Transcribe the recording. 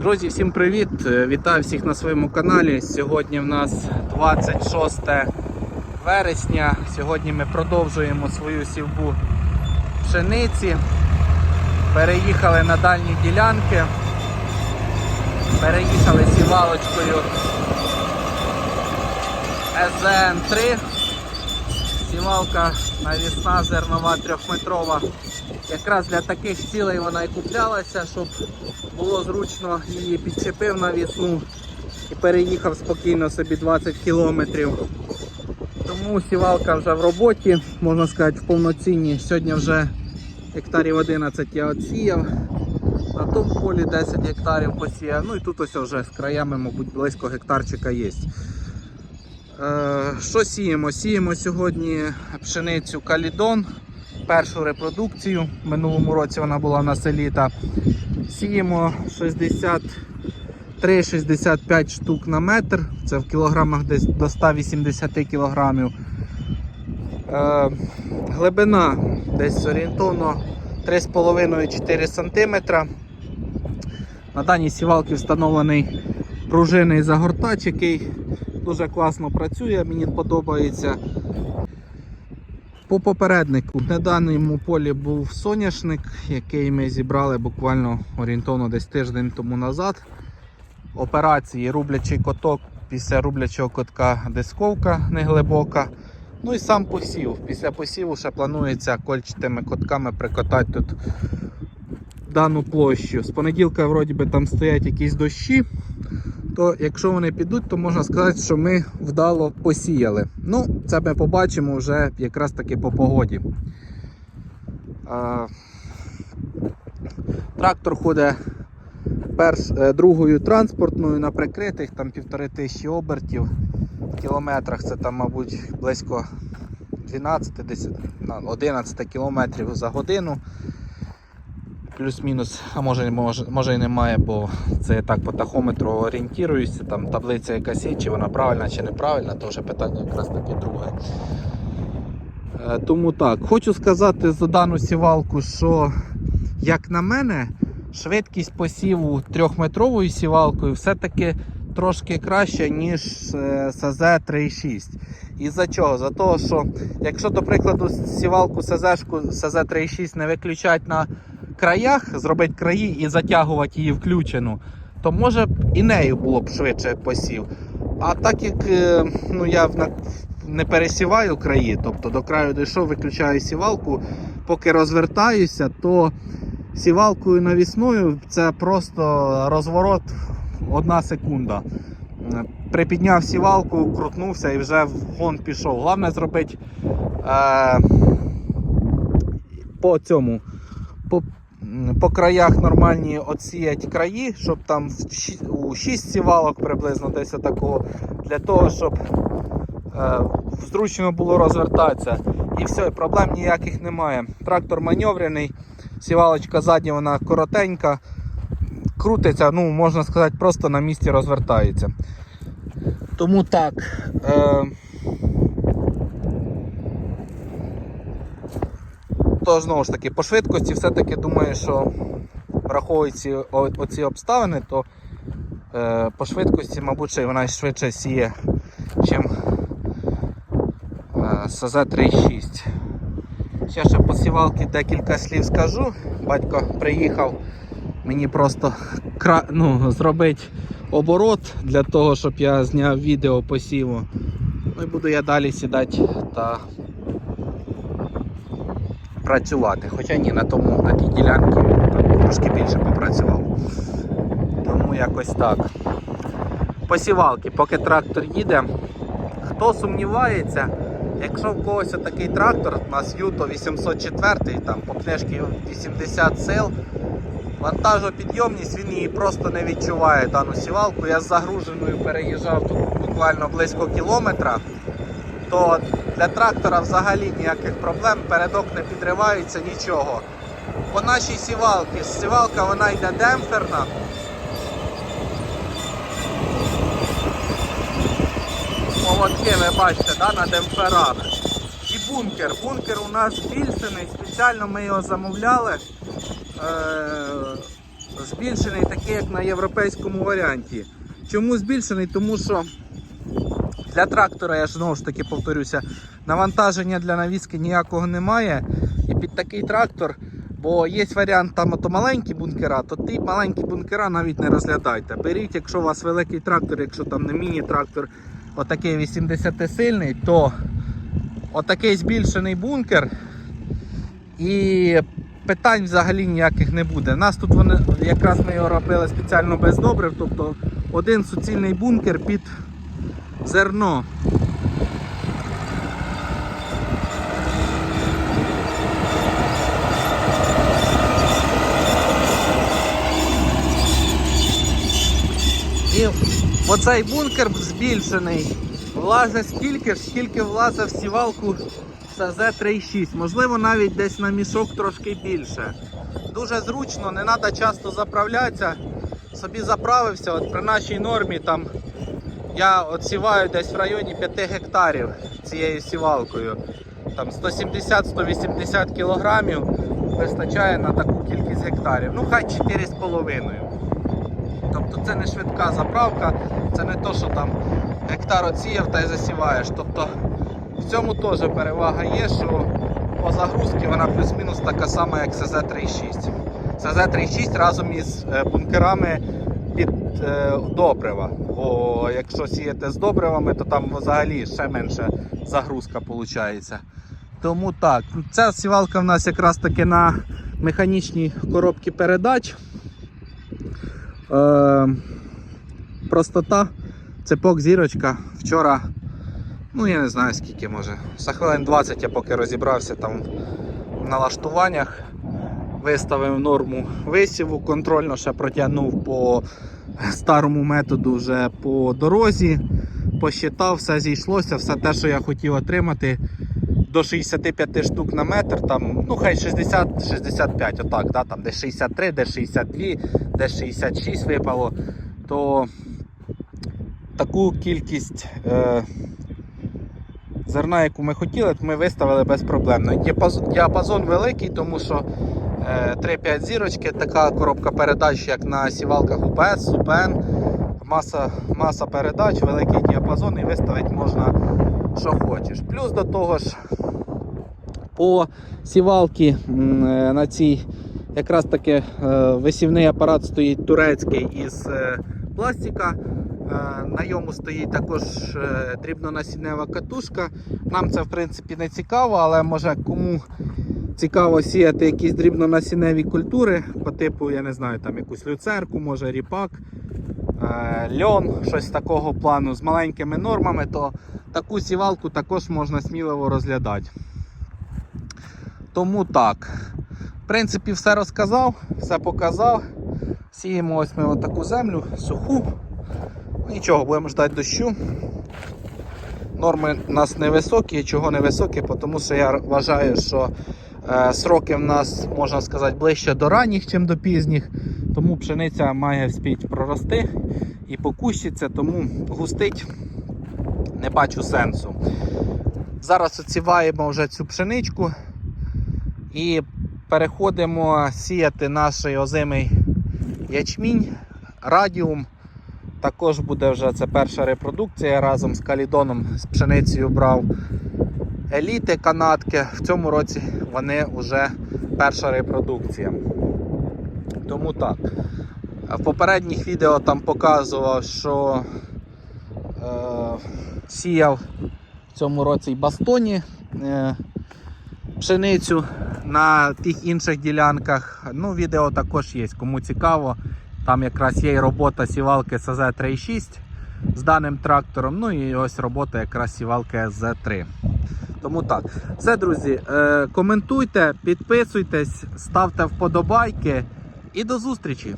Друзі, всім привіт! Е, Вітаю всіх на своєму каналі. Сьогодні в нас 26 вересня. Сьогодні ми продовжуємо свою сівбу пшениці. Переїхали на дальні ділянки. Переїхали сівалочкою СЗН-3. Сівалка навісна зернова трьохметрова. Якраз для таких цілей вона і куплялася, щоб було зручно її підчепив на вісну і переїхав спокійно собі 20 кілометрів. Тому сівалка вже в роботі, можна сказати, в повноцінні. Сьогодні вже гектарів 11 я отсіяв. На тому полі 10 гектарів посіяв. Ну і тут ось вже з краями, мабуть, близько гектарчика є. Е, Що сіємо? Сіємо сьогодні пшеницю калідон, першу репродукцію. В минулому році вона була на селі. Та сіємо 63-65 штук на метр. Це в кілограмах десь до 180 кілограмів. Е, глибина десь орієнтовно 3,5-4 см. На даній сівалці встановлений пружинний загортач, який дуже класно працює, мені подобається. По попереднику на даному полі був соняшник, який ми зібрали буквально орієнтовно десь тиждень тому назад. Операції рублячий коток, після рублячого котка дисковка неглибока. Ну і сам посів. Після посіву ще планується кольчатими котками прикотати тут дану площу. З понеділка вроді би там стоять якісь дощі, то якщо вони підуть, то можна сказати, що ми вдало посіяли. Ну, це ми побачимо вже якраз таки по погоді. Трактор ходить перш, е, другою транспортною на прикритих, там півтори тисячі обертів. В кілометрах це там, мабуть, близько 12 10, на 11 кілометрів за годину. Плюс-мінус, а може, може, може і немає, бо це я так по тахометру орієнтуюся, там таблиця якась є, чи вона правильна чи неправильна, то вже питання якраз таке друге. Е, Тому так, хочу сказати за дану сівалку, що, як на мене, швидкість посіву трьохметровою сівалкою все-таки трошки краща, ніж е, СЗ 3.6. І за чого? За того, що якщо, до прикладу, сівалку СЗ-шку СЗ 3.6 не виключати на краях, зробити краї і затягувати її включену, то може б і нею було б швидше посів. А так як е, ну, я не пересіваю краї, тобто до краю дійшов, виключаю сівалку, поки розвертаюся, то сівалкою навісною це просто розворот одна секунда. Припідняв сівалку, крутнувся і вже вгон пішов. Головне зробити е, по цьому, по, по краях нормальні отсіять краї, щоб там у 6 сівалок приблизно десь такого, для того, щоб е, зручно було розвертатися. І все, проблем ніяких немає. Трактор маневрений, сівалочка задня, вона коротенька, крутиться, ну можна сказати, просто на місці розвертається. Тому так. Е, то знову ж таки, по швидкості все-таки думаю, що враховуючи оці обставини, то е, по швидкості, мабуть, вона швидше сіє, чим е, СЗ 3.6. Ще ще по сівалки декілька слів скажу. Батько приїхав мені просто кра... ну, зробити оборот для того, щоб я зняв відео посіву. Ну і буду я далі сідати та працювати. Хоча ні, на тому на тій ділянці трошки більше попрацював. Тому якось так. Посівалки, поки трактор їде. Хто сумнівається, якщо в когось такий трактор, у нас Юто 804, там по книжці 80 сил, вантажопідйомність, він її просто не відчуває дану сівалку. Я з загруженою переїжджав тут буквально близько кілометра, то для трактора взагалі ніяких проблем, передок не підривається, нічого. По нашій сівалці, сівалка вона йде демпферна. Молотки, ви бачите, да, на демпферах. І бункер. Бункер у нас збільшений, спеціально ми його замовляли. Е, збільшений такий, як на європейському варіанті. Чому збільшений? Тому що для трактора, я ж знову ж таки повторюся, навантаження для навіски ніякого немає. І під такий трактор, бо є варіант там ото маленькі бункера, то ті маленькі бункера навіть не розглядайте. Беріть, якщо у вас великий трактор, якщо там не міні-трактор, отакий 80-сильний, то отакий збільшений бункер. І питань взагалі ніяких не буде. Нас тут вони якраз ми його робили спеціально без добрив, тобто один суцільний бункер під зерно. І оцей бункер збільшений. Влазить стільки ж, скільки влазить в сівалку СЗ-36. Можливо, навіть десь на мішок трошки більше. Дуже зручно, не треба часто заправлятися. Собі заправився, от при нашій нормі там я от сіваю десь в районі 5 гектарів цією сівалкою. Там 170-180 кілограмів вистачає на таку кількість гектарів. Ну хай 4,5. Тобто це не швидка заправка, це не то, що там гектар оціяв та й засіваєш. Тобто в цьому теж перевага є, що по загрузці вона плюс-мінус така сама, як СЗ-36. СЗ-36 разом із е, бункерами добрива. Бо якщо сіяти з добривами, то там взагалі ще менше загрузка виходить. Тому так, ця сівалка в нас якраз таки на механічній коробці передач. Е, простота, цепок зірочка. Вчора, ну я не знаю скільки може. За хвилин 20 я поки розібрався там в налаштуваннях. Виставив норму висіву, контрольно ще протягнув по старому методу вже по дорозі. Посчитав, все зійшлося, все те, що я хотів отримати до 65 штук на метр, там, ну хай 60-65, отак, да, там десь 63, десь 62, десь 66 випало, то таку кількість е, зерна, яку ми хотіли, ми виставили безпроблемно. Діапаз- Діапазон великий, тому що 3-5 зірочки, така коробка передач, як на сівалках УПС, УПН, маса, маса передач, великий діапазон і виставити можна що хочеш. Плюс до того ж, по сівалці е, на цій якраз таки е, висівний апарат стоїть турецький із е, пластика. На йому стоїть також дрібнонасіннева катушка. Нам це в принципі не цікаво, але може кому цікаво сіяти якісь дрібнонасінневі культури по типу, я не знаю, там якусь люцерку, може ріпак, е, льон, щось такого плану з маленькими нормами, то таку сівалку також можна сміливо розглядати. Тому так. В принципі, все розказав, все показав. Сіємо ось ми отаку землю, суху. Нічого, будемо ждати дощу. Норми у нас невисокі. Чого невисокі? Тому що я вважаю, що сроки в нас, можна сказати, ближче до ранніх, ніж до пізніх. Тому пшениця має вспіть прорости і покущиться, тому густить не бачу сенсу. Зараз оціваємо вже цю пшеничку і переходимо сіяти наш озимий ячмінь, радіум. Також буде вже це перша репродукція разом з калідоном з пшеницею брав еліти канадки. В цьому році вони вже перша репродукція. Тому так. В попередніх відео там показував, що е, сіяв в цьому році й бастоні е, пшеницю на тих інших ділянках. Ну, відео також є, кому цікаво. Там якраз є і робота сівалки СЗ-36 з даним трактором. Ну і ось робота якраз сівалки СЗ-3. Тому так. Все, друзі, е, коментуйте, підписуйтесь, ставте вподобайки і до зустрічі!